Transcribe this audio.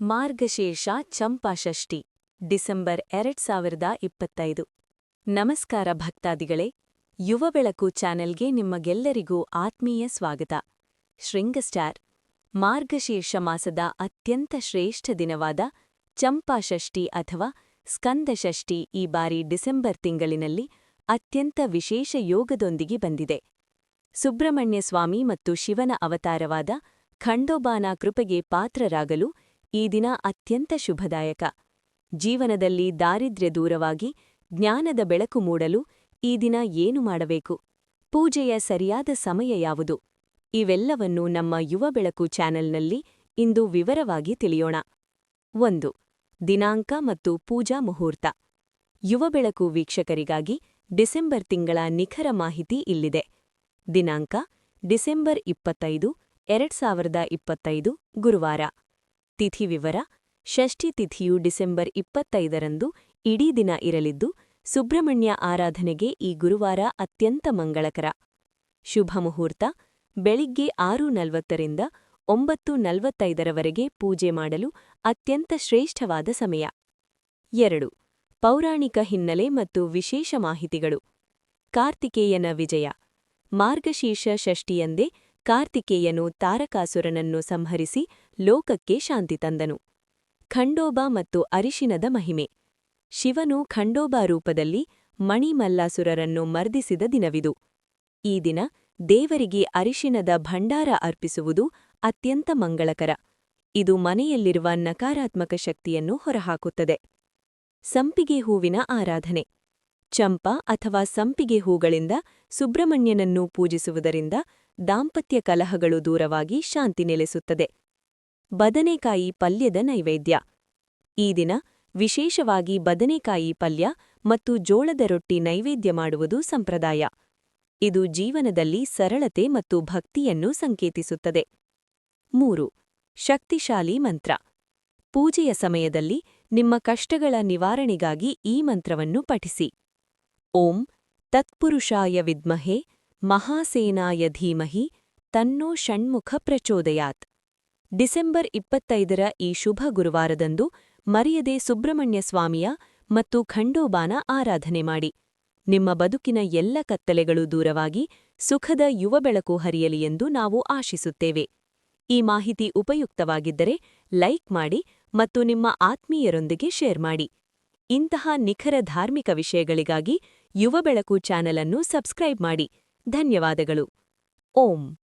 Margashirsha Champashashti, December ಎರಡ್ ಸಾವಿರದ ಇಪ್ಪತ್ತೈದು. ನಮಸ್ಕಾರ ಭಕ್ತಾದಿಗಳೇ, ಯುವ ಬೆಳಕು ಚಾನೆಲ್ಗೆ ನಿಮಗೆಲ್ಲರಿಗೂ ಆತ್ಮೀಯ ಸ್ವಾಗತ. ಶೃಂಗಸ್ಟಾರ್ ಮಾರ್ಗಶೀರ್ಷ ಮಾಸದ ಅತ್ಯಂತ ಶ್ರೇಷ್ಠ ದಿನವಾದ ಚಂಪಾಷಷ್ಠಿ ಅಥವಾ ಸ್ಕಂದಷಷ್ಠಿ ಈ ಬಾರಿ ಡಿಸೆಂಬರ್ ತಿಂಗಳಿನಲ್ಲಿ ಅತ್ಯಂತ ವಿಶೇಷ ಯೋಗದೊಂದಿಗೆ ಬಂದಿದೆ. ಸುಬ್ರಹ್ಮಣ್ಯ ಸ್ವಾಮಿ ಮತ್ತು ಶಿವನ ಅವತಾರವಾದ ಖಂಡೋಬಾನ ಕೃಪೆಗೆ ಪಾತ್ರರಾಗಲು ಈ ದಿನ ಅತ್ಯಂತ ಶುಭದಾಯಕ. ಜೀವನದಲ್ಲಿ ದಾರಿದ್ರ್ಯ ದೂರವಾಗಿ ಜ್ಞಾನದ ಬೆಳಕು ಮೂಡಲು ಈ ದಿನ ಏನು ಮಾಡಬೇಕು? ಪೂಜೆಯ ಸರಿಯಾದ ಸಮಯ ಯಾವುದು? ಇವೆಲ್ಲವನ್ನು ನಮ್ಮ ಯುವ ಬೆಳಕು ಚಾನೆಲ್ನಲ್ಲಿ ಇಂದು ವಿವರವಾಗಿ ತಿಳಿಯೋಣ. ಒಂದು, ದಿನಾಂಕ ಮತ್ತು ಪೂಜಾ ಮುಹೂರ್ತ. ಯುವ ಬೆಳಕು ವೀಕ್ಷಕರಿಗಾಗಿ ಡಿಸೆಂಬರ್ ತಿಂಗಳ ನಿಖರ ಮಾಹಿತಿ ಇಲ್ಲಿದೆ. ದಿನಾಂಕ, ಡಿಸೆಂಬರ್ ಇಪ್ಪತ್ತೈದು, ಎರಡ್ ಸಾವಿರದ ಇಪ್ಪತ್ತೈದು, ಗುರುವಾರ. ತಿಥಿ ವಿವರ, ಷಷ್ಠಿ ತಿಥಿಯು ಡಿಸೆಂಬರ್ ಇಪ್ಪತ್ತೈದರಂದು ಇಡೀ ದಿನ ಇರಲಿದ್ದು, ಸುಬ್ರಹ್ಮಣ್ಯ ಆರಾಧನೆಗೆ ಈ ಗುರುವಾರ ಅತ್ಯಂತ ಮಂಗಳಕರ. ಶುಭ ಮುಹೂರ್ತ, ಬೆಳಿಗ್ಗೆ ಆರು ನಲವತ್ತರಿಂದ ಒಂಬತ್ತು ನಲವತ್ತೈದರವರೆಗೆ ಪೂಜೆ ಮಾಡಲು ಅತ್ಯಂತ ಶ್ರೇಷ್ಠವಾದ ಸಮಯ. ಎರಡು. ಪೌರಾಣಿಕ ಹಿನ್ನೆಲೆ ಮತ್ತು ವಿಶೇಷ ಮಾಹಿತಿಗಳು. ಕಾರ್ತಿಕೇಯನ ವಿಜಯ. ಮಾರ್ಗಶೀರ್ಷ ಷಷ್ಠಿಯಂದೇ ಕಾರ್ತಿಕೇಯನು ತಾರಕಾಸುರನನ್ನು ಸಂಹರಿಸಿ ಲೋಕಕ್ಕೆ ಶಾಂತಿ ತಂದನು. ಖಂಡೋಬ ಮತ್ತು ಅರಿಶಿನದ ಮಹಿಮೆ. ಶಿವನು ಖಂಡೋಬ ರೂಪದಲ್ಲಿ ಮಣಿಮಲ್ಲಾಸುರರನ್ನು ಮರ್ದಿಸಿದ ದಿನವಿದು. ಈ ದಿನ ದೇವರಿಗೆ ಅರಿಶಿನದ ಭಂಡಾರ ಅರ್ಪಿಸುವುದು ಅತ್ಯಂತ ಮಂಗಳಕರ. ಇದು ಮನೆಯಲ್ಲಿರುವ ನಕಾರಾತ್ಮಕ ಶಕ್ತಿಯನ್ನು ಹೊರಹಾಕುತ್ತದೆ. ಸಂಪಿಗೆ ಹೂವಿನ ಆರಾಧನೆ. ಚಂಪ ಅಥವಾ ಸಂಪಿಗೆ ಹೂಗಳಿಂದ ಸುಬ್ರಹ್ಮಣ್ಯನನ್ನು ಪೂಜಿಸುವುದರಿಂದ ದಾಂಪತ್ಯ ಕಲಹಗಳು ದೂರವಾಗಿ ಶಾಂತಿ ನೆಲೆಸುತ್ತದೆ. ಬದನೆಕಾಯಿ ಪಲ್ಯದ ನೈವೇದ್ಯ. ಈ ದಿನ ವಿಶೇಷವಾಗಿ ಬದನೆಕಾಯಿ ಪಲ್ಯ ಮತ್ತು ಜೋಳದ ರೊಟ್ಟಿ ನೈವೇದ್ಯ ಮಾಡುವುದು ಸಂಪ್ರದಾಯ. ಇದು ಜೀವನದಲ್ಲಿ ಸರಳತೆ ಮತ್ತು ಭಕ್ತಿಯನ್ನು ಸಂಕೇತಿಸುತ್ತದೆ. ಮೂರು, ಶಕ್ತಿಶಾಲಿ ಮಂತ್ರ. ಪೂಜೆಯ ಸಮಯದಲ್ಲಿ ನಿಮ್ಮ ಕಷ್ಟಗಳ ನಿವಾರಣೆಗಾಗಿ ಈ ಮಂತ್ರವನ್ನು ಪಠಿಸಿ. ಓಂ ತತ್ಪುರುಷಾಯ ವಿದ್ಮಹೆ ಮಹಾಸೇನಾಯ ಧೀಮಹಿ ತನ್ನೋ ಷಣ್ಮುಖ ಪ್ರಚೋದಯಾತ್. ಡಿಸೆಂಬರ್ ಇಪ್ಪತ್ತೈದರ ಈ ಶುಭ ಗುರುವಾರದಂದು ಮರೆಯದೆ ಸುಬ್ರಹ್ಮಣ್ಯ ಸ್ವಾಮಿಯ ಮತ್ತು ಖಂಡೋಬಾನ ಆರಾಧನೆ ಮಾಡಿ. ನಿಮ್ಮ ಬದುಕಿನ ಎಲ್ಲ ಕತ್ತಲೆಗಳು ದೂರವಾಗಿ ಸುಖದ ಯುವ ಬೆಳಕು ಹರಿಯಲಿ ಎಂದು ನಾವು ಆಶಿಸುತ್ತೇವೆ. ಈ ಮಾಹಿತಿ ಉಪಯುಕ್ತವಾಗಿದ್ದರೆ ಲೈಕ್ ಮಾಡಿ ಮತ್ತು ನಿಮ್ಮ ಆತ್ಮೀಯರೊಂದಿಗೆ ಶೇರ್ ಮಾಡಿ. ಇಂತಹ ನಿಖರ ಧಾರ್ಮಿಕ ವಿಷಯಗಳಿಗಾಗಿ ಯುವ ಬೆಳಕು ಚಾನಲನ್ನು ಸಬ್ಸ್ಕ್ರೈಬ್ ಮಾಡಿ. ಧನ್ಯವಾದಗಳು. ಓಂ.